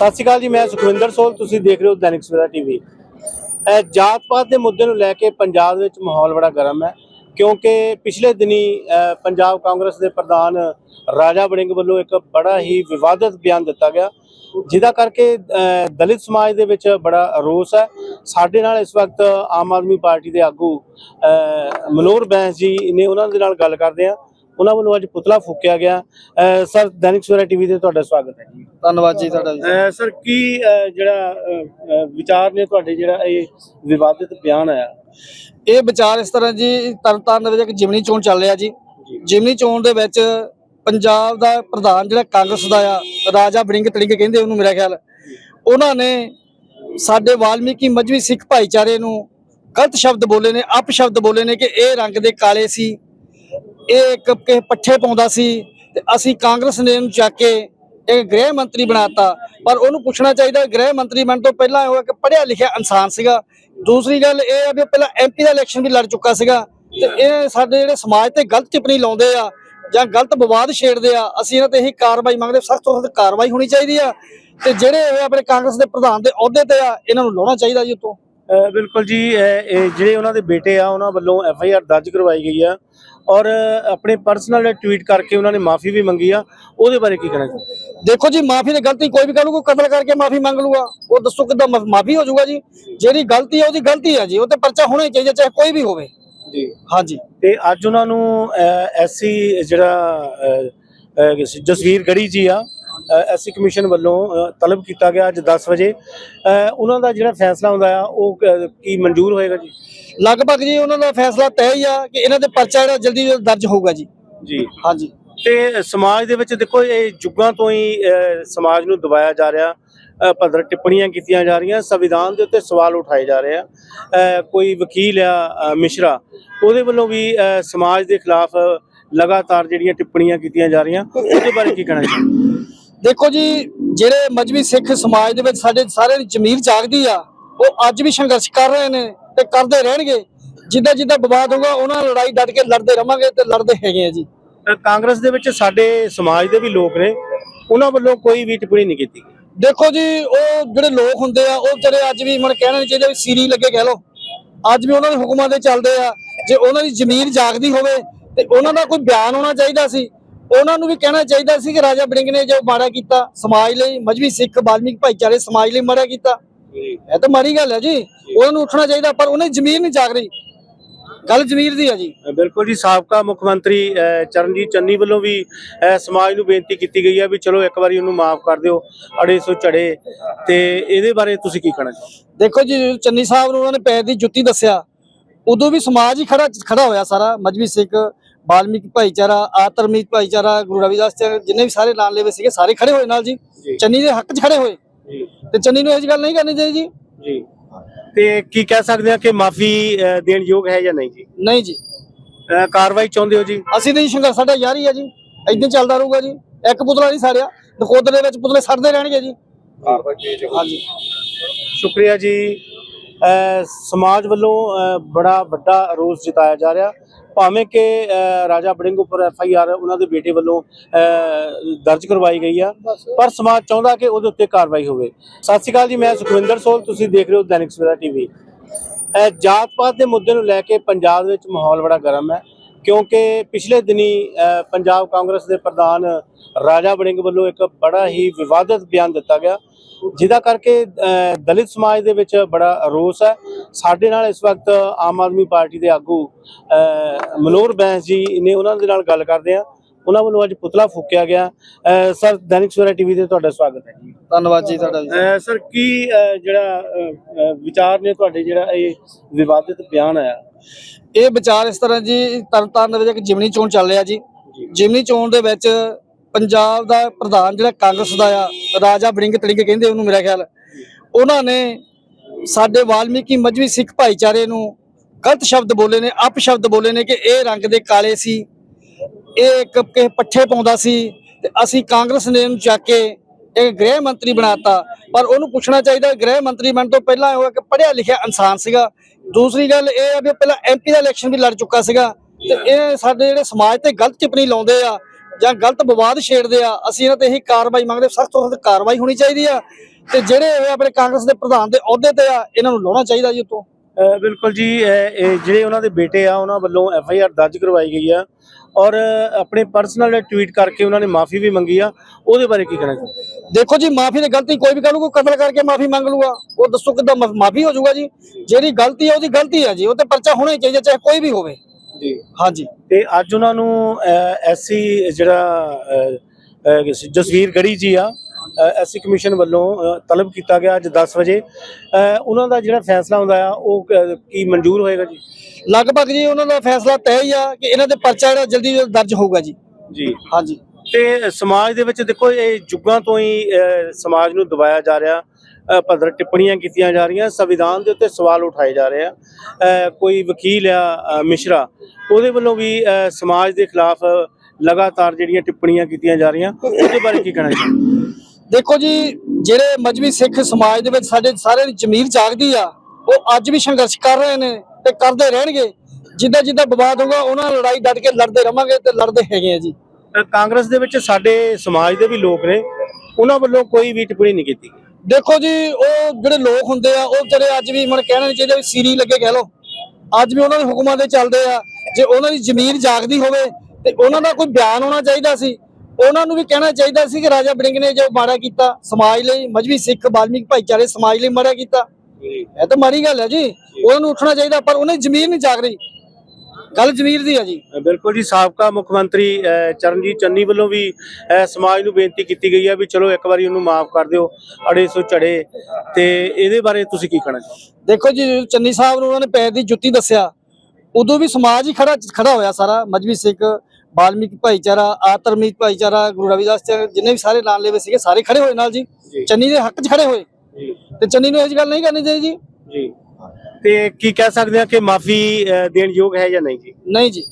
ਸਤਿ ਸ਼੍ਰੀ ਅਕਾਲ ਜੀ ਮੈਂ ਸੁਖਵਿੰਦਰ ਸੋਲ ਤੁਸੀਂ ਦੇਖ ਰਹੇ ਹੋ ਦੈਨਿਕ ਸਵੇਰਾ ਟੀਵੀ ਇਹ ਜਾਤ ਪਾਤ ਦੇ ਮੁੱਦੇ ਨੂੰ ਲੈ ਕੇ ਪੰਜਾਬ ਵਿੱਚ ਮਾਹੌਲ ਬੜਾ ਗਰਮ ਹੈ ਕਿਉਂਕਿ ਪਿਛਲੇ ਦਿਨੀ ਪੰਜਾਬ ਕਾਂਗਰਸ ਦੇ ਪ੍ਰਧਾਨ ਰਾਜਾ ਵੜਿੰਗ ਵੱਲੋਂ ਇੱਕ ਬੜਾ ਹੀ ਵਿਵਾਦਤ ਬਿਆਨ ਦਿੱਤਾ ਗਿਆ ਜਿਹਦਾ ਕਰਕੇ ਦਲਿਤ ਸਮਾਜ ਦੇ ਵਿੱਚ ਬੜਾ ਰੋਸ ਹੈ। ਸਾਡੇ ਨਾਲ ਇਸ ਵਕਤ ਆਮ ਆਦਮੀ ਪਾਰਟੀ ਦੇ ਆਗੂ ਅਹ, ਮਨੋਹਰ ਬੈਂਸ ਜੀ ਨੇ ਉਹਨਾਂ ਦੇ ਨਾਲ ਗੱਲ ਕਰਦੇ ਆ ਉਹਨਾਂ ਵੱਲੋਂ ਅੱਜ ਪੁਤਲਾ ਫੂਕਿਆ ਗਿਆ। ਸਰ ਦੈਨਿਕ ਸਵੇਰਾ ਟੀਵੀ ਤੇ ਤੁਹਾਡਾ ਸਵਾਗਤ ਹੈ ਜੀ। ਧੰਨਵਾਦ ਜੀ ਤੁਹਾਡਾ ਜੀ। ਸਰ ਕੀ ਜਿਹੜਾ ਵਿਚਾਰ ਨੇ ਤੁਹਾਡੇ ਜਿਹੜਾ ਇਹ ਵਿਵਾਦਿਤ ਬਿਆਨ ਆਇਆ? ਇਹ ਵਿਚਾਰ ਇਸ ਤਰ੍ਹਾਂ ਜੀ ਤਰਨਤਾਰਨ ਦੇ ਵਿੱਚ ਇੱਕ ਜਿਮਨੀ ਚੋਣ ਚੱਲ ਰਿਹਾ ਜੀ। ਜਿਮਨੀ ਚੋਣ ਦੇ ਵਿੱਚ ਪੰਜਾਬ ਦਾ ਪ੍ਰਧਾਨ ਜਿਹੜਾ ਕਾਂਗਰਸ ਦਾ ਆ ਰਾਜਾ ਬੜਿੰਗ ਤੜਿੰਗ ਕਹਿੰਦੇ ਉਹਨੂੰ ਮੇਰਾ ਖਿਆਲ। ਉਹਨਾਂ ਨੇ ਸਾਡੇ ਵਾਲਮੀਕੀ ਮਜਬੀ ਸਿੱਖ ਭਾਈਚਾਰੇ ਨੂੰ ਗਲਤ ਸ਼ਬਦ ਬੋਲੇ ਨੇ ਅਪ ਸ਼ਬਦ ਬੋਲੇ ਨੇ ਕਿ ਇਹ ਰੰਗ ਦੇ ਕਾਲੇ ਸੀ। ਇਹ ਇੱਕ ਕਿਸੇ ਪੱਠੇ ਪਾਉਂਦਾ ਸੀ ਤੇ ਅਸੀਂ ਕਾਂਗਰਸ ਨੇ ਇਹਨੂੰ ਚੱਕ ਕੇ ਇੱਕ ਗ੍ਰਹਿ ਮੰਤਰੀ ਬਣਾਤਾ। ਪਰ ਉਹਨੂੰ ਪੁੱਛਣਾ ਚਾਹੀਦਾ, ਗ੍ਰਹਿ ਮੰਤਰੀ ਬਣਨ ਤੋਂ ਪਹਿਲਾਂ ਉਹ ਇੱਕ ਪੜ੍ਹਿਆ ਲਿਖਿਆ ਇਨਸਾਨ ਸੀਗਾ। ਦੂਸਰੀ ਗੱਲ ਇਹ ਆ ਵੀ ਉਹ ਪਹਿਲਾਂ ਐਮਪੀ ਦਾ ਇਲੈਕਸ਼ਨ ਵੀ ਲੜ ਚੁੱਕਾ ਸੀਗਾ ਤੇ ਇਹ ਸਾਡੇ ਜਿਹੜੇ ਸਮਾਜ ਤੇ ਗਲਤ ਟਿੱਪਣੀ ਲਾਉਂਦੇ ਆ ਜਾਂ ਗਲਤ ਵਿਵਾਦ ਛੇੜਦੇ ਆ, ਅਸੀਂ ਇਹਨਾਂ ਤੇ ਇਹੀ ਕਾਰਵਾਈ ਮੰਗਦੇ, ਸਖਤ ਤੋਂ ਸਖਤ ਕਾਰਵਾਈ ਹੋਣੀ ਚਾਹੀਦੀ ਆ। ਤੇ ਜਿਹੜੇ ਇਹ ਆਪਣੇ ਕਾਂਗਰਸ ਦੇ ਪ੍ਰਧਾਨ ਦੇ ਅਹੁਦੇ ਤੇ ਆ, ਇਹਨਾਂ ਨੂੰ ਲਾਉਣਾ ਚਾਹੀਦਾ ਜੀ ਉਤੋਂ। ਬਿਲਕੁਲ ਜੀ ਜਿਹੜੇ ਉਹਨਾਂ ਦੇ ਬੇਟੇ ਆ ਉਹਨਾਂ ਵੱਲੋਂ ਐਫ ਆਈ ਆਰ ਦਰਜ ਕਰਵਾਈ ਗਈ ਆ। ਔਰ ਆਪਣੇ ਪਰਸਨਲ ਟਵੀਟ ਕਰਕੇ ਉਹਨਾਂ ਨੇ ਮਾਫੀ ਵੀ ਮੰਗੀ ਆ। ਉਹਦੇ ਬਾਰੇ ਕੀ ਕਹਿਣਾ ਚਾਹੁੰਦੇ ਦੇਖੋ ਜੀ ਮਾਫੀ ਦੀ ਗਲਤੀ ਕੋਈ ਵੀ ਕਰ ਲੂ ਕੋਈ ਕਤਲ ਕਰਕੇ ਮਾਫੀ ਮੰਗ ਲੂਗਾ ਉਹ ਦੱਸੋ ਕਿੱਦਾਂ ਮਾਫੀ ਹੋ ਜਾਊਗਾ ਜੀ। ਜਿਹੜੀ ਗਲਤੀ ਹੈ ਉਹਦੀ ਗਲਤੀ ਹੈ ਜੀ। ਉਹ ਤੇ ਪਰਚਾ ਹੋਣਾ ਹੀ ਚਾਹੀਦਾ ਚਾਹੇ ਕੋਈ ਵੀ ਹੋਵੇ। ਜੀ। ਹਾਂਜੀ। ਤੇ ਅੱਜ ਉਹਨਾਂ ਨੂੰ ਐਸਸੀ ਜਿਹੜਾ ਜਸਵੀਰ ਗੜੀ ਜੀ ਆ ਐਸਸੀ ਕਮਿਸ਼ਨ ਵੱਲੋਂ ਤਲਬ ਕੀਤਾ ਗਿਆ ਅੱਜ 10 ਵਜੇ। ਉਹਨਾਂ ਦਾ ਜਿਹੜਾ ਫੈਸਲਾ ਹੁੰਦਾ ਆ ਉਹ ਕ- ਮਨਜ਼ੂਰ ਹੋਏਗਾ ਜੀ? ਲਗਭਗ ਜੀ ਉਹਨਾਂ ਦਾ ਫੈਸਲਾ ਤੈਅ ਹੀ ਆ ਕਿ ਇਹਨਾਂ ਦੇ ਪਰਚਾ ਜਿਹੜਾ ਜਲਦੀ ਦਰਜ ਹੋਊਗਾ ਜੀ। ਜੀ। ਹਾਂਜੀ। ਤੇ ਸਮਾਜ ਦੇ ਵਿੱਚ ਦੇਖੋ ਇਹ ਯੁੱਗਾਂ ਤੋਂ ਹੀ ਸਮਾਜ ਨੂੰ ਦਬਾਇਆ ਜਾ ਰਿਹਾ। ਭਦਰ ਟਿੱਪਣੀਆਂ ਕੀਤੀਆਂ ਜਾ ਰਹੀਆਂ। ਸੰਵਿਧਾਨ ਦੇ ਉੱਤੇ ਸਵਾਲ ਉਠਾਏ ਜਾ ਰਹੇ ਆ। ਕੋਈ ਵਕੀਲ ਆ ਮਿਸ਼ਰਾ ਉਹਦੇ ਵੱਲੋਂ ਵੀ ਸਮਾਜ ਦੇ ਖਿਲਾਫ ਲਗਾਤਾਰ ਜਿਹੜੀਆਂ ਟਿੱਪਣੀਆਂ ਕੀਤੀਆਂ ਜਾ ਰਹੀਆਂ। ਉਹਦੇ ਬਾਰੇ ਕੀ ਕਹਿਣਾ ਚਾਹੁੰਦੇ ਦੇਖੋ ਜੀ ਜਿਹੜੇ ਮਜਬੀ ਸਿੱਖ ਸਮਾਜ ਦੇ ਵਿੱਚ ਸਾਡੇ ਸਾਰੇ ਦੀ ਜ਼ਮੀਰ ਜਾਗਦੀ ਆ ਉਹ ਅੱਜ ਵੀ ਸੰਘਰਸ਼ ਕਰ ਰਹੇ ਨੇ ਤੇ ਕਰਦੇ ਰਹਿਣਗੇ। ਜਿੱਦਾਂ ਜਿੱਦਾਂ ਵਿਵਾਦ ਹੋਊਗਾ ਉਹਨਾਂ ਲੜਾਈ ਡਟ ਕੇ ਲੜਦੇ ਰਵਾਂਗੇ ਤੇ ਲੜਦੇ ਹੈਗੇ ਆ ਜੀ। ਕਾਂਗਰਸ ਦੇ ਵਿੱਚ ਸਾਡੇ ਸਮਾਜ ਦੇ ਵੀ ਲੋਕ ਨੇ ਉਹਨਾਂ ਵੱਲੋਂ ਕੋਈ ਵੀ ਟਿੱਪਣੀ ਨਹੀਂ ਕੀਤੀ ਦੇਖੋ ਜੀ ਉਹ ਜਿਹੜੇ ਲੋਕ ਹੁੰਦੇ ਆ ਉਹ ਵਿਚਾਰੇ ਅੱਜ ਵੀ ਮਨ ਕਹਿਣਾ ਨਹੀਂ ਚਾਹੀਦਾ ਵੀ ਸੀਰੀ ਲੱਗੇ ਕਹਿ ਲੋ ਅੱਜ ਵੀ ਉਹਨਾਂ ਦੇ ਹੁਕਮਾਂ ਦੇ ਚੱਲਦੇ ਆ ਜੇ ਉਹਨਾਂ ਦੀ ਜ਼ਮੀਰ ਜਾਗਦੀ ਹੋਵੇ ਤੇ ਉਹਨਾਂ ਦਾ ਕੋਈ ਬਿਆਨ ਹੋਣਾ ਚਾਹੀਦਾ ਸੀ ਉਹਨਾਂ ਨੂੰ ਵੀ ਕਹਿਣਾ ਚਾਹੀਦਾ ਸੀ ਕਿ ਰਾਜਾ ਬੜਿੰਗ ਨੇ ਜੋ ਮਾੜਾ ਕੀਤਾ ਸਮਾਜ ਲਈ ਮਜਬੀ ਸਿੱਖ ਬਾਲਮੀਕ ਭਾਈਚਾਰੇ ਸਮਾਜ ਲਈ ਮਾੜਾ ਕੀਤਾ। ਇਹ ਤਾਂ ਮਾੜੀ ਗੱਲ ਹੈ ਜੀ। ਉਹਨਾਂ ਨੂੰ ਉੱਠਣਾ ਚਾਹੀਦਾ ਪਰ ਉਹਨੇ ਜ਼ਮੀਰ ਨਹੀਂ ਜਾਗ ਰਹੀ। ਗੱਲ ਜ਼ਮੀਰ ਦੀ ਆ ਜੀ। ਬਿਲਕੁਲ ਜੀ ਸਾਬਕਾ ਮੁੱਖ ਮੰਤਰੀ ਚਰਨਜੀਤ ਚੰਨੀ ਵੱਲੋਂ ਵੀ ਸਮਾਜ ਨੂੰ ਬੇਨਤੀ ਕੀਤੀ ਗਈ ਹੈ ਵੀ ਚਲੋ ਇੱਕ ਵਾਰੀ ਉਹਨੂੰ ਮਾਫ ਕਰ ਦਿਓ ਅੜੇ ਸੋ ਝੜੇ ਤੇ ਇਹਦੇ ਬਾਰੇ ਤੁਸੀਂ ਕੀ ਕਹਿਣਾ ਚਾਹੁੰਦੇ ਦੇਖੋ ਜੀ ਚੰਨੀ ਸਾਹਿਬ ਨੂੰ ਉਹਨਾਂ ਨੇ ਪੈਰ ਦੀ ਜੁੱਤੀ ਦੱਸਿਆ। ਉਦੋਂ ਵੀ ਸਮਾਜ ਹੀ ਖੜਾ ਖੜਾ ਹੋਇਆ ਸਾਰਾ ਮਜਬੀ ਸਿੱਖ ਬਾਲਮੀਕ ਭਾਈਚਾਰਾ ਆਤਰਮੀਕ ਭਾਈਚਾਰਾ ਗੁਰੂ ਰਵਿਦਾਸ ਜੀ ਜਿੰਨੇ ਵੀ ਸਾਰੇ ਨਾਂ ਲੈਵੇ ਸੀਗੇ ਸਾਰੇ ਖੜੇ ਹੋਏ ਨਾਲ ਜੀ। ਚੰਨੀ ਦੇ ਹੱਕ 'ਚ ਖੜੇ ਹੋਏ। ਤੇ ਚੰਨੀ ਨੂੰ ਇਹ ਗੱਲ ਨਹੀਂ ਕਰਨੀ ਚਾਹੀਦੀ। ਜੀ। ਜੀ ਤੇ ਕੀ ਕਹਿ ਸਕਦੇ ਆ ਕਿ ਮਾਫੀ ਦੇਣ ਯੋਗ ਹੈ ਜਾਂ ਨਹੀਂ ਜੀ? ਨਹੀਂ ਜੀ। ਅਹ, ਕਾਰਵਾਈ ਚਾਹੁੰਦੇ ਹੋ ਜੀ? ਅਸੀਂ ਤਾਂ ਜੀ ਸੰਘਰਸ਼ ਸਾਡਾ ਜਾਰੀ ਹੈ ਜੀ। ਇਦਾਂ ਚੱਲਦਾ ਰਹੂਗਾ ਜੀ। ਇੱਕ ਪੁਤਲਾ ਨਹੀਂ ਸਾੜਿਆ। ਨਕੋਦਰ ਦੇ ਵਿੱਚ ਪੁਤਲੇ ਸੜਦੇ ਰਹਿਣਗੇ ਜੀ। ਹਾਂਜੀ। ਸ਼ੁਕਰੀਆ ਜੀ। ਅਹ, ਸਮਾਜ ਵੱਲੋਂ ਅਹ, ਬੜਾ ਵੱਡਾ ਰੋਸ ਜਤਾਇਆ ਜਾ ਰਿਹਾ। ਭਾਵੇਂ ਕਿ ਰਾਜਾ ਬੜਿੰਗ ਉੱਪਰ ਐਫ ਆਈ ਆਰ ਉਹਨਾਂ ਦੇ ਬੇਟੇ ਵੱਲੋਂ ਦਰਜ ਕਰਵਾਈ ਗਈ ਆ। ਪਰ ਸਮਾਜ ਚਾਹੁੰਦਾ ਕਿ ਉਹਦੇ ਉੱਤੇ ਕਾਰਵਾਈ ਹੋਵੇ। ਸਤਿ ਸ਼੍ਰੀ ਅਕਾਲ ਜੀ ਮੈਂ ਸੁਖਵਿੰਦਰ ਸੋਲ ਤੁਸੀਂ ਦੇਖ ਰਹੇ ਹੋ ਦੈਨਿਕ ਸਵੇਰਾ ਟੀਵੀ ਜਾਤ ਪਾਤ ਦੇ ਮੁੱਦੇ ਨੂੰ ਲੈ ਕੇ ਪੰਜਾਬ ਵਿੱਚ ਮਾਹੌਲ ਬੜਾ ਗਰਮ ਹੈ। ਕਿਉਂਕਿ ਪਿਛਲੇ ਦਿਨੀ ਪੰਜਾਬ ਕਾਂਗਰਸ ਦੇ ਪ੍ਰਧਾਨ ਰਾਜਾ ਵੜਿੰਗ ਵੱਲੋਂ ਇੱਕ ਬੜਾ ਹੀ ਵਿਵਾਦਤ ਬਿਆਨ ਦਿੱਤਾ ਗਿਆ। ਜਿਹਦਾ ਕਰਕੇ ਦਲਿਤ ਸਮਾਜ ਦੇ ਵਿੱਚ ਬੜਾ ਰੋਸ ਹੈ। ਸਾਡੇ ਨਾਲ ਇਸ ਵਕਤ ਆਮ ਆਦਮੀ ਪਾਰਟੀ ਦੇ ਆਗੂ ਅਹ, ਮਨੋਹਰ ਬੈਂਸ ਜੀ ਨੇ ਉਹਨਾਂ ਦੇ ਨਾਲ ਗੱਲ ਕਰਦੇ ਆ ਉਹਨਾਂ ਵੱਲੋਂ ਅੱਜ ਪੁਤਲਾ ਫੂਕਿਆ ਗਿਆ। ਸਰ ਦੈਨਿਕ ਸਵੇਰਾ ਟੀਵੀ ਤੇ ਤੁਹਾਡਾ ਸਵਾਗਤ ਹੈ ਜੀ। ਧੰਨਵਾਦ ਜੀ ਤੁਹਾਡਾ ਸਰ ਕੀ ਜਿਹੜਾ ਵਿਚਾਰ ਨੇ ਤੁਹਾਡੇ ਜਿਹੜਾ ਇਹ ਵਿਵਾਦਿਤ ਬਿਆਨ ਆਇਆ? ਇਹ ਵਿਚਾਰ ਇਸ ਤਰ੍ਹਾਂ ਜੀ ਤਰਨਤਾਰਨ ਦੇ ਵਿੱਚ ਇੱਕ ਜਿਮਨੀ ਚੋਣ ਚੱਲ ਰਿਹਾ ਜੀ। ਜਿਮਨੀ ਚੋਣ ਦੇ ਵਿੱਚ ਪੰਜਾਬ ਦਾ ਪ੍ਰਧਾਨ ਜਿਹੜਾ ਕਾਂਗਰਸ ਦਾ ਆ, ਰਾਜਾ ਬੜਿੰਗ ਤੜਿੰਗ ਕਹਿੰਦੇ ਉਹਨੂੰ ਮੇਰਾ ਖਿਆਲ। ਉਹਨਾਂ ਨੇ ਸਾਡੇ ਵਾਲਮੀਕੀ ਮਜਬੀ ਸਿੱਖ ਭਾਈਚਾਰੇ ਨੂੰ ਗਲਤ ਸ਼ਬਦ ਬੋਲੇ ਨੇ ਅਪ ਸ਼ਬਦ ਬੋਲੇ ਨੇ ਕਿ ਇਹ ਰੰਗ ਦੇ ਕਾਲੇ ਸੀ, ਇਹ ਇੱਕ ਕਿਸੇ ਪੱਠੇ ਪਾਉਂਦਾ ਸੀ ਤੇ ਅਸੀਂ ਕਾਂਗਰਸ ਨੇ ਇਹਨੂੰ ਚੱਕ ਕੇ ਇੱਕ ਗ੍ਰਹਿ ਮੰਤਰੀ ਬਣਾਤਾ। ਪਰ ਉਹਨੂੰ ਪੁੱਛਣਾ ਚਾਹੀਦਾ, ਗ੍ਰਹਿ ਮੰਤਰੀ ਬਣਨ ਤੋਂ ਪਹਿਲਾਂ ਉਹ ਇੱਕ ਪੜ੍ਹਿਆ ਲਿਖਿਆ ਇਨਸਾਨ ਸੀਗਾ। ਦੂਸਰੀ ਗੱਲ ਇਹ ਆ ਵੀ ਉਹ ਪਹਿਲਾਂ ਐਮਪੀ ਦਾ ਇਲੈਕਸ਼ਨ ਵੀ ਲੜ ਚੁੱਕਾ ਸੀਗਾ ਤੇ ਇਹ ਸਾਡੇ ਜਿਹੜੇ ਸਮਾਜ ਤੇ ਗਲਤ ਟਿੱਪਣੀ ਲਾਉਂਦੇ ਆ ਜਾਂ ਗਲਤ ਵਿਵਾਦ ਛੇੜਦੇ ਆ ਅਸੀਂ ਇਹਨਾਂ ਤੇ ਇਹੀ ਕਾਰਵਾਈ ਮੰਗਦੇ ਸਖਤ ਤੋਂ ਸਖਤ ਕਾਰਵਾਈ ਹੋਣੀ ਚਾਹੀਦੀ ਆ ਤੇ ਜਿਹੜੇ ਇਹ ਆਪਣੇ ਕਾਂਗਰਸ ਦੇ ਪ੍ਰਧਾਨ ਦੇ ਅਹੁਦੇ ਤੇ ਆ ਇਹਨਾਂ ਨੂੰ ਲਾਉਣਾ ਚਾਹੀਦਾ ਜੀ ਉਤੋਂ। ਬਿਲਕੁਲ ਜੀ ਜਿਹੜੇ ਉਹਨਾਂ ਦੇ ਬੇਟੇ ਆ ਉਹਨਾਂ ਵੱਲੋਂ ਐਫ ਆਈ ਆਰ ਦਰਜ ਕਰਵਾਈ ਗਈ ਆ। ਔਰ ਆਪਣੇ ਪਰਸਨਲ ਟਵੀਟ ਕਰਕੇ ਉਹਨਾਂ ਨੇ ਮਾਫੀ ਵੀ ਮੰਗੀ ਆ। ਉਹਦੇ ਬਾਰੇ ਕੀ ਕਹਿਣਾ ਚਾਹੁੰਦੇ ਦੇਖੋ ਜੀ ਮਾਫੀ ਦੀ ਗਲਤੀ ਕੋਈ ਵੀ ਕਰ ਲੂ ਕੋਈ ਕਤਲ ਕਰਕੇ ਮਾਫੀ ਮੰਗ ਲੂਗਾ। ਉਹ ਦੱਸੋ ਕਿੱਦਾਂ ਮਾਫੀ ਹੋ ਜਾਊਗਾ ਜੀ। ਜਿਹੜੀ ਗਲਤੀ ਹੈ ਉਹਦੀ ਗਲਤੀ ਹੈ ਜੀ। ਉਹ ਤੇ ਪਰਚਾ ਹੋਣਾ ਹੀ ਚਾਹੀਦਾ ਚਾਹੇ ਕੋਈ ਵੀ ਹੋਵੇ। ਜੀ। ਹਾਂਜੀ। ਤੇ ਅੱਜ ਉਹਨਾਂ ਨੂੰ ਐਸਸੀ ਜਿਹੜਾ ਜਸਵੀਰ ਗੜੀ ਜੀ ਆ ਐਸਸੀ ਕਮਿਸ਼ਨ ਵੱਲੋਂ ਤਲਬ ਕੀਤਾ ਗਿਆ ਅੱਜ 10 ਵਜੇ। ਉਹਨਾਂ ਦਾ ਜਿਹੜਾ ਫੈਸਲਾ ਹੁੰਦਾ ਆ ਉਹ ਕ- ਕੀ ਮਨਜ਼ੂਰ ਹੋਏਗਾ ਜੀ? ਲਗਭਗ ਜੀ ਉਹਨਾਂ ਦਾ ਫੈਸਲਾ ਤੈਅ ਹੀ ਆ ਕਿ ਇਹਨਾਂ ਦੇ ਪਰਚਾ ਜਿਹੜਾ ਜਲਦੀ ਦਰਜ ਹੋਊਗਾ ਜੀ। ਜੀ। ਹਾਂਜੀ। ਤੇ ਸਮਾਜ ਦੇ ਵਿੱਚ ਦੇਖੋ, ਇਹ ਯੁੱਗਾਂ ਤੋਂ ਹੀ ਸਮਾਜ ਨੂੰ ਦਬਾਇਆ ਜਾ ਰਿਹਾ। ਭਦਰ ਟਿੱਪਣੀਆਂ ਕੀਤੀਆਂ ਜਾ ਰਹੀਆਂ। ਸੰਵਿਧਾਨ ਦੇ ਉੱਤੇ ਸਵਾਲ ਉਠਾਏ ਜਾ ਰਹੇ ਆ। ਕੋਈ ਵਕੀਲ ਆ ਮਿਸ਼ਰਾ, ਉਹਦੇ ਵੱਲੋਂ ਵੀ ਸਮਾਜ ਦੇ ਖਿਲਾਫ ਲਗਾਤਾਰ ਜਿਹੜੀਆਂ ਟਿੱਪਣੀਆਂ ਕੀਤੀਆਂ ਜਾ ਰਹੀਆਂ। ਉਹਦੇ ਬਾਰੇ ਕੀ ਕਹਿਣਾ ਚਾਹੁੰਦੇ ਦੇਖੋ ਜੀ, ਜਿਹੜੇ ਮਜਬੀ ਸਿੱਖ ਸਮਾਜ ਦੇ ਵਿੱਚ ਸਾਡੇ ਸਾਰੇ ਦੀ ਜ਼ਮੀਰ ਜਾਗਦੀ ਆ, ਉਹ ਅੱਜ ਵੀ ਸੰਘਰਸ਼ ਕਰ ਰਹੇ ਨੇ ਤੇ ਕਰਦੇ ਰਹਿਣਗੇ। ਜਿੱਦਾਂ ਜਿੱਦਾਂ ਵਿਵਾਦ ਹੋਊਗਾ, ਉਹਨਾਂ ਲੜਾਈ ਡਟ ਕੇ ਲੜਦੇ ਰਵਾਂਗੇ ਤੇ ਲੜਦੇ ਹੈਗੇ ਆ ਜੀ। ਕਾਂਗਰਸ ਦੇ ਵਿੱਚ ਸਾਡੇ ਸਮਾਜ ਦੇ ਵੀ ਲੋਕ ਨੇ ਉਹਨਾਂ ਵੱਲੋਂ ਕੋਈ ਵੀ ਟਿੱਪਣੀ ਨਹੀਂ ਕੀਤੀ ਦੇਖੋ ਜੀ ਉਹ ਜਿਹੜੇ ਲੋਕ ਹੁੰਦੇ ਆ ਉਹ ਵਿਚਾਰੇ ਅੱਜ ਵੀ ਮਨ ਕਹਿਣਾ ਨਹੀਂ ਚਾਹੀਦਾ ਵੀ ਸੀਰੀ ਲੱਗੇ ਕਹਿ ਲੋ ਅੱਜ ਵੀ ਉਹਨਾਂ ਦੇ ਹੁਕਮਾਂ ਦੇ ਚੱਲਦੇ ਆ। ਜੇ ਉਹਨਾਂ ਦੀ ਜ਼ਮੀਰ ਜਾਗਦੀ ਹੋਵੇ ਤੇ ਉਹਨਾਂ ਦਾ ਕੋਈ ਬਿਆਨ ਹੋਣਾ ਚਾਹੀਦਾ ਸੀ। ਉਹਨਾਂ ਨੂੰ ਵੀ ਕਹਿਣਾ ਚਾਹੀਦਾ ਸੀ ਕਿ ਰਾਜਾ ਬੜਿੰਗ ਨੇ ਜੋ ਮਾੜਾ ਕੀਤਾ ਸਮਾਜ ਲਈ ਮਜਬੀ ਸਿੱਖ ਬਾਲਮੀਕ ਭਾਈਚਾਰੇ ਸਮਾਜ ਲਈ ਮਾੜਾ ਕੀਤਾ। ਇਹ ਤਾਂ ਮਾੜੀ ਗੱਲ ਹੈ ਜੀ। ਉਹਨਾਂ ਨੂੰ ਉੱਠਣਾ ਚਾਹੀਦਾ ਪਰ ਉਹਨੇ ਜ਼ਮੀਰ ਨਹੀਂ ਜਾਗ ਰਹੀ ਗੱਲ ਜ਼ਮੀਰ ਦੀ ਹੈ ਜੀ। ਬਿਲਕੁਲ ਜੀ ਸਾਬਕਾ ਮੁੱਖ ਮੰਤਰੀ ਚਰਨਜੀਤ ਚੰਨੀ ਵੱਲੋਂ ਵੀ ਸਮਾਜ ਨੂੰ ਬੇਨਤੀ ਕੀਤੀ ਗਈ ਹੈ ਵੀ ਚਲੋ ਇੱਕ ਵਾਰੀ ਉਹਨੂੰ ਮਾਫ ਕਰ ਦਿਓ ਅੜੇ ਸੋ ਝੜੇ। ਤੇ ਇਹਦੇ ਬਾਰੇ ਤੁਸੀਂ ਕੀ ਕਹਿਣਾ ਚਾਹੁੰਦੇ ਦੇਖੋ ਜੀ ਚੰਨੀ ਸਾਹਿਬ ਨੂੰ ਉਹਨਾਂ ਨੇ ਪੈਰ ਦੀ ਜੁੱਤੀ ਦੱਸਿਆ। ਉਦੋਂ ਵੀ ਸਮਾਜ ਹੀ ਖੜਾ ਖੜਾ ਹੋਇਆ ਸਾਰਾ ਮਜਬੀ ਸਿੱਖ ਬਾਲਮੀਕ ਭਾਈਚਾਰਾ ਆਤਰਮੀਕ ਭਾਈਚਾਰਾ ਗੁਰੂ ਰਵਿਦਾਸ ਜਿੰਨੇ ਵੀ ਸਾਰੇ ਨਾਲ ਲੈਵੇ ਸੀਗੇ ਸਾਰੇ ਖੜੇ ਹੋਏ ਨਾਲ ਜੀ। ਚੰਨੀ ਦੇ ਹੱਕ 'ਚ ਖੜੇ ਹੋਏ। ਤੇ ਚੰਨੀ ਨੂੰ ਇਹ ਗੱਲ ਨਹੀਂ ਕਰਨੀ ਚਾਹੀਦੀ। ਤੇ ਕੀ ਕਹਿ ਸਕਦੇ ਆ ਕਿ ਮਾਫੀ ਦੇਣ ਯੋਗ ਹੈ ਜਾਂ ਨਹੀਂ ਜੀ? ਨਹੀਂ ਜੀ।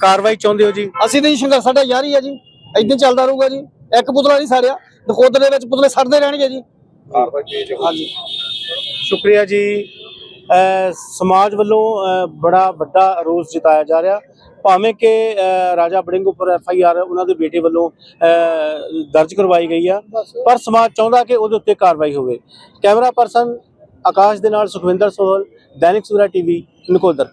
ਕਾਰਵਾਈ ਚਾਹੁੰਦੇ ਹੋ ਜੀ? ਅਸੀਂ ਤਾਂ ਜੀ ਸੰਘਰਸ਼ ਸਾਡਾ ਜਾਰੀ ਹੈ ਜੀ। ਇਦਾਂ ਚੱਲਦਾ ਰਹੂਗਾ ਜੀ। ਇੱਕ ਪੁਤਲਾ ਨਹੀਂ ਸਾੜਿਆ। ਨਕੋਦਰ ਦੇ ਵਿੱਚ ਪੁਤਲੇ ਸੜਦੇ ਰਹਿਣਗੇ ਜੀ। ਹਾਂਜੀ। ਸ਼ੁਕਰੀਆ ਜੀ। ਸਮਾਜ ਵੱਲੋਂ ਬੜਾ ਵੱਡਾ ਰੋਸ ਜਤਾਇਆ ਜਾ ਰਿਹਾ। ਭਾਵੇਂ ਕਿ ਰਾਜਾ ਬੜਿੰਗ ਉੱਪਰ ਐਫ ਆਈ ਆਰ ਉਹਨਾਂ ਦੇ ਬੇਟੇ ਵੱਲੋਂ ਦਰਜ ਕਰਵਾਈ ਗਈ ਆ। ਪਰ ਸਮਾਜ ਚਾਹੁੰਦਾ ਕਿ ਉਹਦੇ ਉੱਤੇ ਕਾਰਵਾਈ ਹੋਵੇ। ਕੈਮਰਾ ਪਰਸਨ ਆਕਾਸ਼ ਦੇ ਨਾਲ ਸੁਖਵਿੰਦਰ ਸੋਹਲ ਦੈਨਿਕ ਸੂਰਾ ਟੀਵੀ ਨਕੋਦਰ।